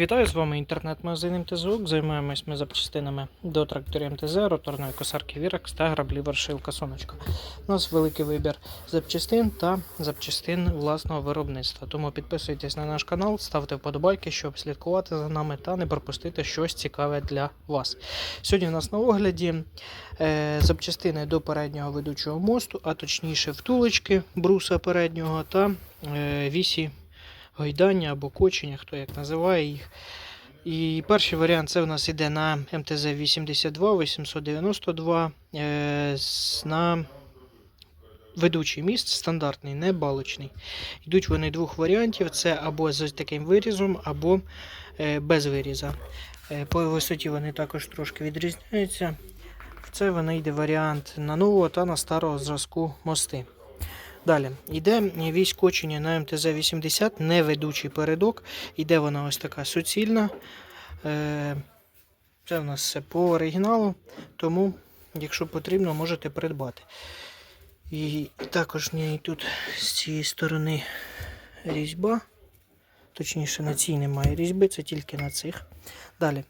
Вітаю з вами інтернет-магазин МТЗУК. Займаємось ми запчастинами до тракторів МТЗ, роторної косарки Вірекс та граблі вершилка Сонечка. У нас великий вибір запчастин та запчастин власного виробництва. Тому підписуйтесь на наш канал, ставте вподобайки, щоб слідкувати за нами та не пропустити щось цікаве для вас. Сьогодні у нас на огляді е, запчастини до переднього ведучого мосту, а точніше втулочки бруса переднього та е, вісі гойдання або кочення, хто як називає їх. І перший варіант це в нас іде на МТЗ 82 892 е, на ведучий міст стандартний, не балочний. Йдуть вони двох варіантів: це або з таким вирізом, або е, без виріза. Е, по висоті вони також трошки відрізняються. Це вони йде варіант на нового та на старого зразку мости. Далі йде вісь кочення на МТЗ-80, не ведучий передок. Іде вона ось така суцільна. Е, Це в нас все по оригіналу, тому, якщо потрібно, можете придбати. І також тут з цієї сторони різьба. Точніше, на цій немає різьби, це тільки на цих. Далі.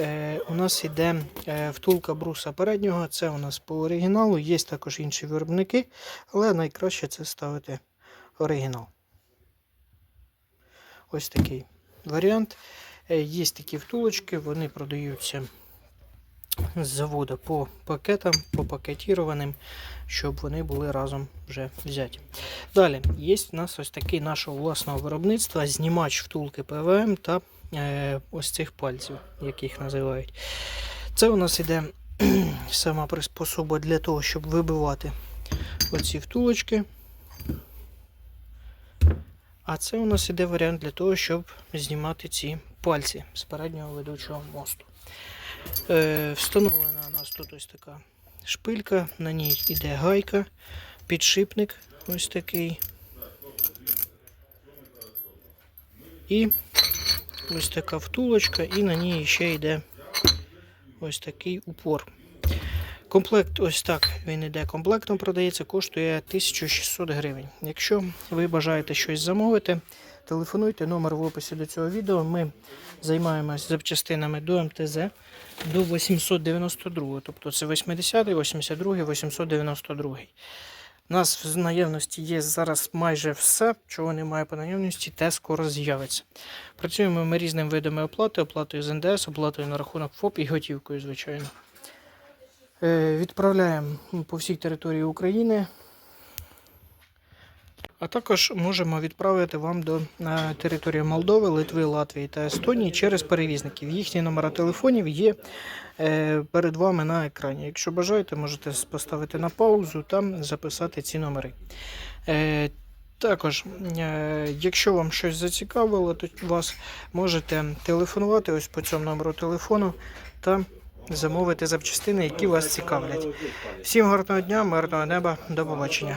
Е, у нас йде е, втулка бруса переднього, це у нас по оригіналу. Є також інші виробники, але найкраще це ставити оригінал. Ось такий варіант. Е, Є такі втулочки, вони продаються з заводу по пакетам, по пакетірованим, щоб вони були разом вже взяті. Далі, є у нас ось такий нашого власного виробництва знімач втулки ПВМ та е, ось цих пальців, як їх називають. Це у нас іде сама приспособа для того, щоб вибивати оці втулочки. А це у нас іде варіант для того, щоб знімати ці пальці з переднього ведучого мосту. Е, встановлена у нас тут ось така шпилька, на ній іде гайка, підшипник ось такий. І ось така втулочка, і на ній ще йде ось такий упор. Комплект ось так він іде комплектом, продається, коштує 1600 гривень. Якщо ви бажаєте щось замовити, телефонуйте номер в описі до цього відео. Ми займаємось запчастинами до МТЗ до 892, тобто це 80, 82, 892. У нас в наявності є зараз майже все, чого немає по наявності, те скоро з'явиться. Працюємо ми різними видами оплати, оплатою з НДС, оплатою на рахунок ФОП і готівкою, звичайно. Е, Відправляємо по всій території України. А також можемо відправити вам до е, території Молдови, Литви, Латвії та Естонії через перевізників. Їхні номера телефонів є е, перед вами на екрані. Якщо бажаєте, можете поставити на паузу та записати ці номери. Е, Також, якщо вам щось зацікавило, то вас можете телефонувати ось по цьому номеру телефону та замовити запчастини, які вас цікавлять. Всім гарного дня, мирного неба, до побачення.